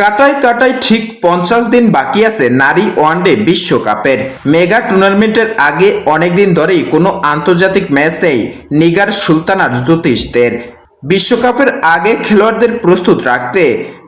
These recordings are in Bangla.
কাটায় কাটায় ঠিক পঞ্চাশ দিন বাকি আছে নারী ওয়ানডে বিশ্বকাপের। মেগা টুর্নামেন্টের আগে অনেকদিন ধরেই কোনো আন্তর্জাতিক ম্যাচ নেই নিগার সুলতানার জ্যোতিষদের। বিশ্বকাপের আগে খেলোয়াড়দের প্রস্তুত রাখতে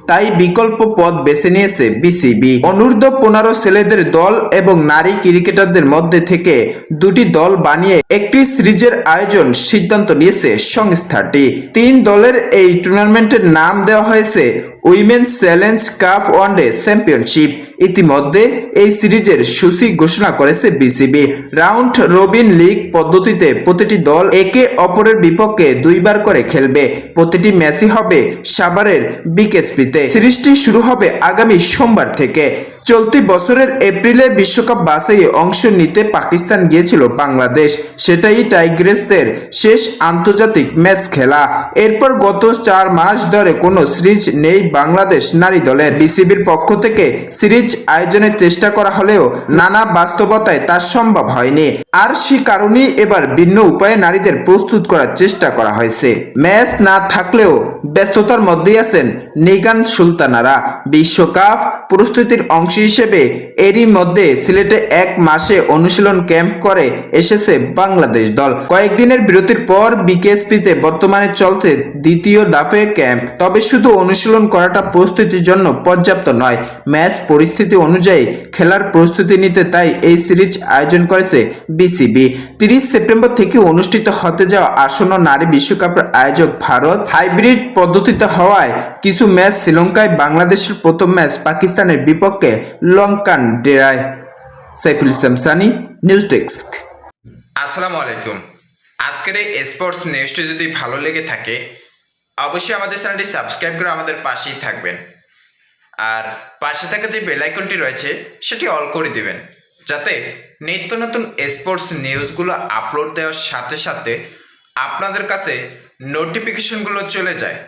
তাই বিকল্প পথ বেছে নিয়েছে বিসিবি। অনূর্ধ্ব পনেরো ছেলেদের দল এবং নারী ক্রিকেটারদের মধ্যে থেকে দুটি দল বানিয়ে একটি সিরিজের আয়োজন সিদ্ধান্ত নিয়েছে সংস্থাটি। তিন দলের এই টুর্নামেন্টের নাম দেওয়া হয়েছে women's challenge cup one day championship. ইতিমধ্যে এই সিরিজের সূচি ঘোষণা করেছে বিসিবি। রাউন্ড রবিন লিগ পদ্ধতিতে প্রতিটি দল একে অপরের বিপক্ষে দুইবার করে খেলবে। প্রতিটি ম্যাচই হবে সাভারের বিকেএসপিতে। সিরিজটি শুরু হবে আগামী সোমবার থেকে। চলতি বছরের এপ্রিলে বিশ্বকাপ বাছাইয়ে অংশ নিতে পাকিস্তান গিয়েছিল বাংলাদেশ। সেটাই টাইগ্রেসদের শেষ আন্তর্জাতিক ম্যাচ খেলা। এরপর গত চার মাস ধরে কোনো সিরিজ নেই বাংলাদেশ নারী দলের বিসিবির পক্ষ থেকে সিরিজ আয়োজনের চেষ্টা করা হলেও নানা বাস্তবতায় তা সম্ভব হয়নি। আর সে কারণেই এবার ভিন্ন উপায়ে নারীদের প্রস্তুত করার চেষ্টা করা হয়েছে। ম্যাচ না থাকলেও ব্যস্ততার মধ্যেই আছেন নিগান সুলতানারা। বিশ্বকাপ প্রস্তুতির অংশ হিসেবে এরই মধ্যে সিলেটে এক মাসে অনুশীলন ক্যাম্প করে এসেছে বাংলাদেশ দল। কয়েকদিনের বিরতির পর বিকেএসপিতে বর্তমানে চলছে দ্বিতীয় দাফে ক্যাম্প। তবে শুধু অনুশীলন করাটা প্রস্তুতির জন্য পর্যাপ্ত নয়, ম্যাচ পরিস্থিতি অনুযায়ী খেলার প্রস্তুতি নিতে তাই এই সিরিজ আয়োজন করেছে বিসিবি। তিরিশ সেপ্টেম্বর থেকে অনুষ্ঠিত হতে যাওয়া আসন্ন নারী বিশ্বকাপের আয়োজক ভারত হাইব্রিড পদ্ধতিতে হওয়ায় কিছু ম্যাচ শ্রীলঙ্কায় বাংলাদেশের প্রথম ম্যাচ পাকিস্তানের বিপক্ষে লঙ্কান ডেরায় সাইফুল ইসলাম সানি, নিউজ ডেস্ক। আসসালামু আলাইকুম। আজকের এই স্পোর্টস নিউজটি যদি ভালো লেগে থাকে, অবশ্যই আমাদের চ্যানেলটি সাবস্ক্রাইব করে আমাদের পাশেই থাকবেন। আর পাশে থাকা যে বেল আইকনটি রয়েছে, সেটি অল করে দিবেন, যাতে নিত্য নতুন স্পোর্টস নিউজগুলো আপলোড দেওয়ার সাথে সাথে আপনাদের কাছে নোটিফিকেশনগুলো চলে যায়।